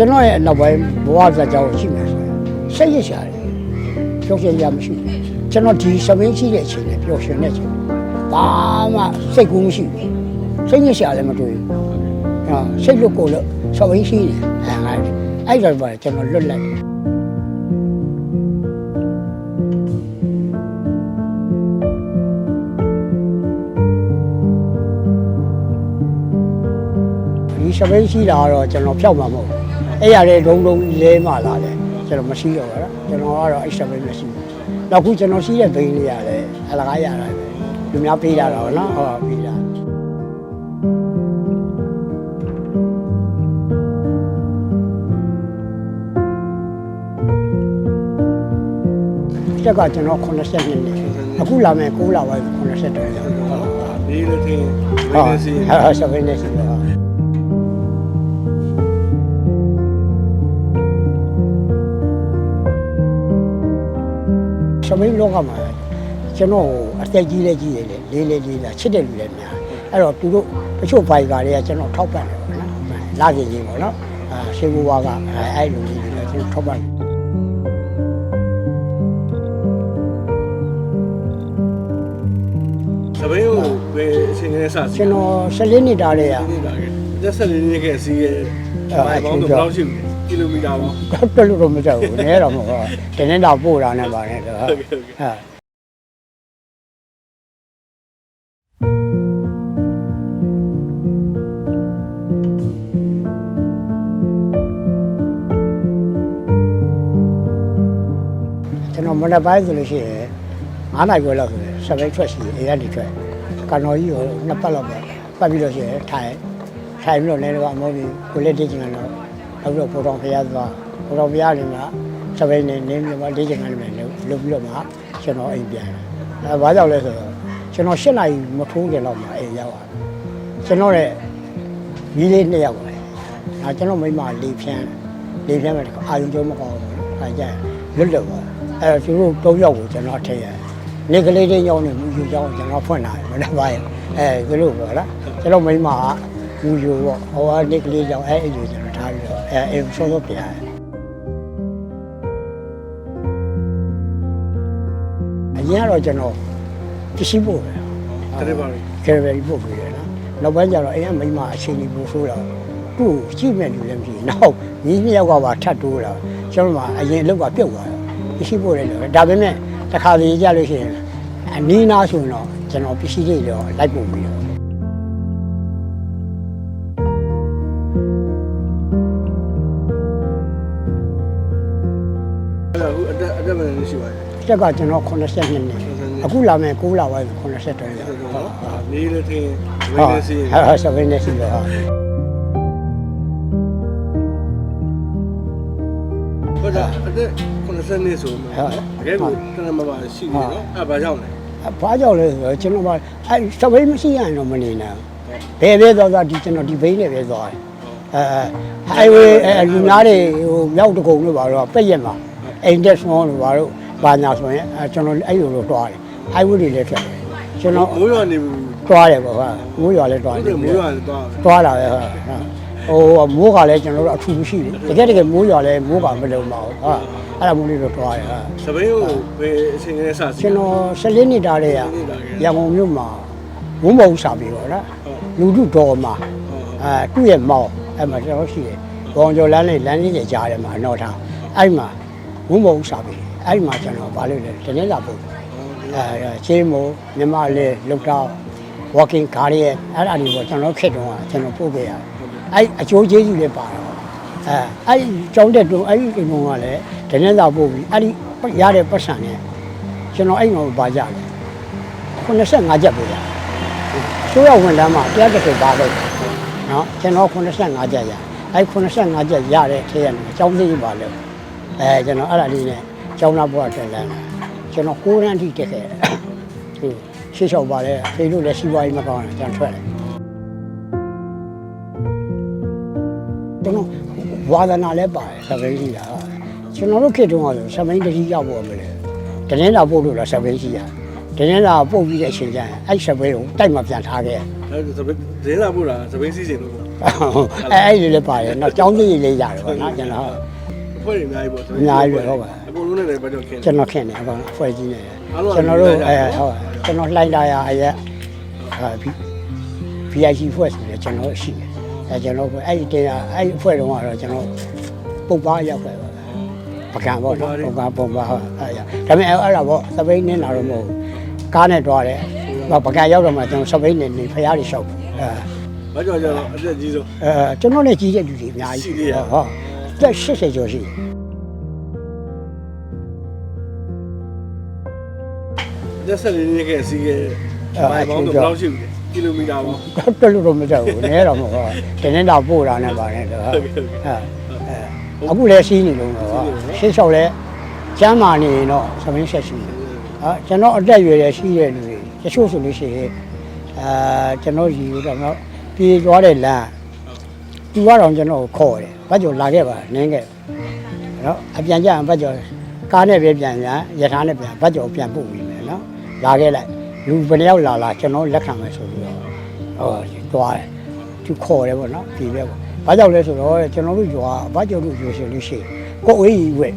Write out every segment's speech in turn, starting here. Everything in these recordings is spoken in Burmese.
ကျွန်တော်ရဲ့နောက်ပိုင်းဘဝဇာတ်ကြောင်းရှိမယ်ဆိုရင်စိတ်ရရှာတယ်ပျော်ရွှင်ရမရှိဘူးကျွန်တော်ဒီသမင်းရှိတဲ့အချိန်နဲ့ပျော်ရွှင်တဲ့အချိန်ဘာမှစိတ်ကူးမရှိဘူးစိတ်ရရှာလည်းမတွေ့ဘူးဟာစိတ်လွတ်ကိုလို့သမင်းရှိတယ်အဲငါအဲ့ဒါပါကျွန်တော်လွတ်လိုက်ဒီစပိန်ရှိတာကတော့ကျွန်တော်ဖြောက်မှာမဟုတ်ဘူး အဲ့ရတဲ့ဒုံဒုံလဲမှလာတယ်ကျွန်တော်မရှိတော့ဘူးကျွန်တော်ကတော့အဲ့စပိန်မရှိဘူးနောက်ခုကျွန်တော်ရှိတဲ့ဘိန်းလေးရတယ်အလကားရတာပဲလူများပေးတာတော့နော်ဟုတ်ပေးတာတက်ကကျွန်တော်82နှစ်အခုလာမယ်9လဝိုင်း82တယ်ဟုတ်ဟုတ်ဒီလိုထင်ဟာဝိနေစီဟာစပိန်နေစီပါ စမိန်လောကမှာကျွန်တော်အသက်ကြီးလဲကြီးတယ်လေလေးလေးလေးလာချစ်တဲ့လူလည်းများအဲ့တော့သူတို့တချို့ဘိုင်ကာတွေကကျွန်တော်ထောက်ပံ့တယ်ပေါ့နော်လာကြရင်ပေါ့နော်အာရှေးဘဝကအဲအဲ့လူကြီးတွေကျွန်တော်ထောက်ပံ့တယ်စပင်းကိုပဲအချိန်ကနေစစီကျွန်တော်14နှစ်တားလေးရနေတာကတက်ဆက်လေးနှစ်ကစီးရဲ့အဲဘောင်းတော့ဘယ်လောက်ရှိလဲ ကီလိုမီတာပေါင်းတော်လို့တော့မကြောက်ဘူးနဲတော့မဟုတ်ဘူးတင်းနေတာပို့တာနဲ့ပါနဲ့တော့ဟုတ်ကဲ့ဟုတ်ကဲ့ဟာကျွန်တော်မနေ့ပိုင်းဆိုလို့ရှိရင်9နိုင်ခွဲလောက်ဆိုရင်စပိတ်ထွက်ရှိအေးရနေထွက်ကနော်ကြီးကိုနှစ်ပတ်လောက်ပဲပတ်ပြီးလို့ရှိရင်ထိုင်ထိုင်ပြီးတော့လည်းတော့အမောကြီးကိုလက်တေးချင်တယ်တော့ နောက်ပြီးတော့ပိုတော်ဖျားသွားပိုတော်ဖျားနေမှာစပိတ်နေနေပြီးတော့တေးချင်တယ်လည်းလုပ်ပြီးတော့မှကျွန်တော်အိမ်ပြန်တယ်အဲဘာကြောင့်လဲဆိုတော့ကျွန်တော်၈နိုင်မထိုးခင်လောက်မှအိမ်ရောက်သွားကျွန်တော်ရဲ့မိလေးနှစ်ယောက်ပဲအဲကျွန်တော်မိမလေးဖြန်းလေးဖြန်းမဲ့အာရုံကျုံမကောင်းဘူးအဲကြလွတ်လွတ်ပါအဲသူတို့၃ယောက်ကိုကျွန်တော်ထည့်ရတယ်နေကလေးတွေညောင်းနေမူယူကြောင်းကျွန်တော်ဖွင့်လာတယ်မနေ့ပိုင်းအဲသူတို့ပေါ့လားကျွန်တော်မိမကမူယူပေါ့ဟိုကနေကလေးကြောင်းအဲအဲ့ဒီကျွန်တော်ထားပြီးတော့ အဲအိမ်ဆောဆောပြန်အရင်ကတော့ကျွန်တော်ပစ္စည်းပို့တယ်တရက်ပါလေကယ်ဗယ်ပို့ပြီးတယ်နော်နောက်ပိုင်းကျတော့အိမ်ကမိန်းမအချိန်ကြီးပို့ဆိုးတော့သူ့ကိုကြည့်မဲ့လူလည်းမရှိဘူးနောက်ညီနှစ်ယောက်ကပါထပ်တိုးလာကျွန်တော်မှအရင်အလုပ်ကပြုတ်သွားတယ်ပစ္စည်းပို့တယ်လို့ဒါပေမဲ့တစ်ခါတည်းကြလို့ရှိရင်အနီးနားဆိုရင်တော့ကျွန်တော်ပစ္စည်းတွေတော့လိုက်ပို့ပြီးတော့ တယ်တက်ကကျွန်တော်82နှစ်အခုလာမယ်9လပိုင်း82တယ်ဟုတ်ဟုတ်ဒီလိုထင်ဝိဟုတ်နေစီဟာဆက်နေစီတော့ဘာသာအတက်90နှစ်ဆိုမှတကယ်ကိုတနမပါရှိနေနော်အဲ့ဘာကြောင့်လဲဘာကြောင့်လဲဆိုတော့ကျွန်တော်ကအဲစပိတ်မရှိရရင်တော့မနေနိုင်ဘယ်ပဲသွားသွားဒီကျွန်တော်ဒီဘိန်းနဲ့ပဲသွားတယ်အဲအဲ highway အဲလူများတွေဟိုမြောက်တကုံလို့ပါတော့ပြက်ရက်မှာအိမ်တက်ဆောလို့ပါတော့ ဘာညာဆိုရင်အဲကျွန်တော်အဲ့လိုလိုသွားတယ် highway တွေလည်းထွက်တယ်ကျွန်တော်မိုးရွာနေဘူးသွားတယ်ပေါ့ဟာမိုးရွာလည်းသွားဟုတ်တတယ်ယ်မိုးရွာလည်းသွားသွားလာပဲဟာဟိုမိုးကလည်းကျွန်တော်တို့အထူးမရှိဘူးတကယ်တကယ်မိုးရွာလည်းမိုးကမလုံပါဘူးဟာအဲ့ဒါမိုးလေးတော့သွားတယ်ဟာစပင်းကိုပဲအချိန်ကနေစစီကျွန်တော်14နှစ်တားလေးရရန်ကုန်မြို့မှာဝုံမုံစာပြီးတော့နော်လူထုတော်မှာအဲသူ့ရဲ့မောင်အဲ့မှာကျွန်တော်ရှိတယ်ဘောင်ကျော်လမ်းလေးလမ်းလေးတွေကြားထဲမှာတော့ထားအဲ့မှာဝုံမုံစာပြီး အဲ့မှာကျွန်တော်ဗာလို့လဲတနေ့လာပို့အဲချင်းမိုးမြမလေးလောက်တော့ walking car ရဲ့အဲ့ဒါတွေပေါ့ကျွန်တော်ခက်တော့ကျွန်တော်ပို့ခဲ့ရတယ်အဲ့အချိုးကျေးကြီးလည်းပါတော့အဲအဲ့ကျောင်းတက်တော့အဲ့ဒီအိမ်ကလည်းတနေ့လာပို့ပြီးအဲ့ဒီရတဲ့ပတ်စံနဲ့ကျွန်တော်အဲ့မှာပါကြတယ်85ကျပ်ပဲရဆိုးရဝန်တန်းမှာတရားတစ်ခုပါတော့နော်ကျွန်တော်85ကျပ်ရအဲ့85ကျပ်ရတဲ့ထဲကနေအကြောင်းလေးပါလို့အဲကျွန်တော်အဲ့ဒါလေးနဲ့ ကျောင်းသားဘွားတက်လန်းကျွန်တော်9ရန်ထိတက်ခဲ့တယ်ဟိုရှေ့လျှောက်ပါလေဖေတို့လည်းစီးပွားရေးမကောင်းတယ်ကျွန်တော်ထွက်တယ်ကျွန်တော်ဝါဒနာလည်းပါတယ်စပိန်ကြီးတာကျွန်တော်တို့ခေတ်တုန်းကဆိုစပိန်တကြီးရောက်ဖို့မလဲတနင်္လာပို့လို့လားဆက်ပေးရှိရတတင်းလာပုတ်ပြီးတဲ့အချိန်ကျရင်အဲ့စပင်းကိုတိုက်မှပြန်ထားခဲ့အဲဒါဒင်းလာပို့တာသပင်းစီစဉ်လို့အဲအဲ့ဒီလည်းပါတယ်နော်ចောင်းကြီးလေးရတယ်ပေါ့နော်ကျွန်တော်အဖွဲ့တွေအများကြီးပေါ့အများကြီးပဲဟုတ်ပါ အကုန်လုံးနဲ့လည်းဘာကြောင့်ခင်းကျွန်တော်ခင်တယ်အကောင်အဖွဲ့ကြီးနေတယ်အားလုံးကကျွန်တော်တို့လှိုင်းအဲလာရဟုတ်ကျွန်တော်လှိုင်းလာရအရက်ဟာ VIP ဖွဲ့ဆိုလည်းကျွန်တော်ရှိတယ်အဲကျွန်တော်အဲ့ဒီတင်အဲ့ဒီအဖွဲ့တုန်းကတော့ကျွန်တော်ပုတ်ပါရောက်ခဲ့ပါပကံပေါ့နော်ပုတ်ပါပုံပါဟုတ်အဲ့ဒါဒါပေမဲ့အဲ့ဒါပေါ့စပိန်နင်းလာတော့မဟုတ်ကားနဲ့တွားတယ်ပကံရောက်တော့မှကျွန်တော်စပိန်နေနေဖရားတွေရှောက်အဲဘာကြောင့်ကျတော့အသက်ကြီးဆုံးအဲကျွန်တော်လည်းကြီးတဲ့လူတွေအများရှိကြီးသေးရဟုတ်တက်80ကျော်ရှိအ သက်ဆက်လေးနေခဲ့စီးခဲ့ဘိုင်ပေါင်းတော့ဘယ်လောက်ရှိပြီကီလိုမီတာပေါ့တက်လို့တော့မတက်ဘူးနည်းတော့မဟုတ်တင်းတင်းတော့ပို့တာနဲ့ပါတယ်တော့ဟုတ်ကဲ့ဟုတ်ကဲ့အဲအခုလည်းစီးနေလုံးတော့ရှင်းလျှောက်လဲကျမ်းမာနေရင်တော့သမင်းဆက်ရှိတယ်ဟာကျွန်တော်အတက်ရွယ်ရရှိတဲ့လူတွေတချို့ဆိုလို့ရှိရင်အဲကျွန်တော်ရီတော့တော့ပြေးသွားတဲ့လမ်းသူကတော့ကျွန်တော်ကိုခေါ်တယ်ဘာကြောင့်လာခဲ့ပါနင်းခဲ့နော်အပြန်ကြရင်ဘာကြောင့်ကားနဲ့ပဲပြန်ပြန်ရထားနဲ့ပြန်ဘာကြောင့်ပြန်ပို့ပြီးမယ်နော် လာခဲ့လိုက်လူဘယ်နှယောက်လာလာကျွန်တော်လက်ခံမယ်ဆိုပြီးတော့ဟောသွားတယ်သူခေါ်တယ်ပေါ့နော်ဒီပဲပေါ့ဘာကြောင့်လဲဆိုတော့ကျွန်တော်တို့ရွာဘာကြောင့်လို့ပြောရှင်လို့ရှိရင်ကိုယ်အေးကြီးဝဲ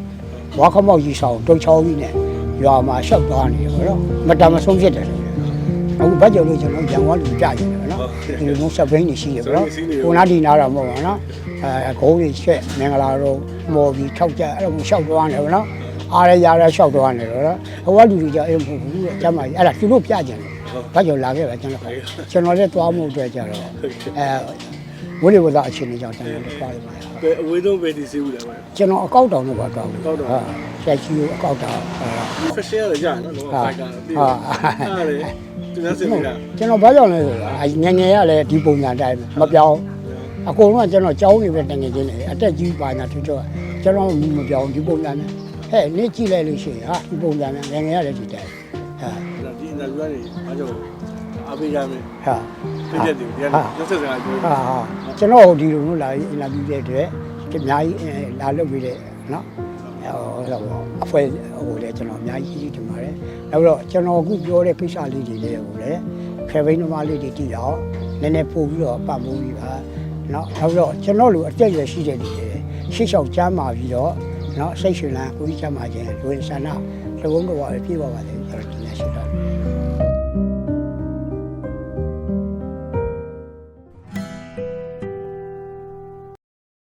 ဝါခမောက်ကြီးဆောင်တုတ်ချောင်းကြီးနဲ့ရွာမှာရှောက်သွားနေတယ်ပေါ့နော်မတမဆုံးဖြစ်တယ်ဆိုရင်အခုဘာကြောင့်လို့ကျွန်တော်ရန်ဝါလူကြနေတယ်ပေါ့နော်ဒီလိုမျိုးစပိန်နေရှိတယ်ပေါ့နော်ကိုနာဒီနာတော့မဟုတ်ပါဘူးနော်အဲဂုံးကြီးချက်မင်္ဂလာတော့မော်ပြီးထောက်ကြအဲ့လိုရှောက်သွားနေပေါ့နော် အားရရရရှောက်သွားနေတော့ဟိုကလူတွေကြအိမ်မဟုတ်ဘူးတဲ့ကျမကြီးအဲ့ဒါသူတို့ပြကြတယ်ဘာကြောင့်လာခဲ့ပါကျွန်တော်ကျွန်တော်လည်းသွားမှုအတွက်ကြတော့အဲဝိလေဝသအခြေအနေကြောင့်ကျွန်တော်လည်းသွားရပါပဲအဝေးဆုံးပဲဒီစီးဦးတယ်ဗျကျွန်တော်အကောက်တောင်တော့ပါတော့ဟာဆက်ချီကိုအကောက်တောင်ဖက်ရှင်ရတယ်ကြာနော်တော့ဖိုက်ကပြီးဟာဟာလေသူများစင်နေတာကျွန်တော်ဘာကြောင့်လဲဆိုတော့ငငယ်ရလဲဒီပုံညာတိုင်းမပြောင်းအကုန်လုံးကကျွန်တော်ကြောင်းနေပဲတငယ်ချင်းနေအတက်ကြီးပါညာထွချောကျွန်တော်မပြောင်းဒီပုံညာနဲ့ ဟဲ့နေ့ကြည့်လိုက်လို့ရှိရင်ဟာဒီပုံညာနဲ့ငငယ်ရလဲဒီတိုင်းဟာဒီအင်တာဗျူးကနေဘာကြောင့်အားပေးရမယ်ဟာပြည့်တဲ့ဒီကနေ့ရက်ဆက်စကားပြောဟာဟာကျွန်တော်ဒီလိုမျိုးလာအင်တာဗျူးတဲ့အတွက်အများကြီးလာလုပ်ပြီးတဲ့နော်ဟိုတော့အဖွဲ့ဟိုလေကျွန်တော်အများကြီးကြီးတင်ပါတယ်နောက်တော့ကျွန်တော်အခုပြောတဲ့ကိစ္စလေးတွေလည်းဟိုလေခဲဘိန်းသမားလေးတွေတည်အောင်နည်းနည်းပို့ပြီးတော့ပတ်မိုးပြီးပါနော်နောက်တော့ကျွန်တော်လူအတက်ရရှိတဲ့လူတွေရှေ့လျှောက်ချမ်းမာပြီးတော့ နော်စိတ်ရှင်လန်းကိုကြီးချမ်းမာခြင်းလူဝင်ဆန္ဒသဘုံတော်ပဲပြေးပါပါလေကျွန်တော်ဒီနေ့ရှိတော့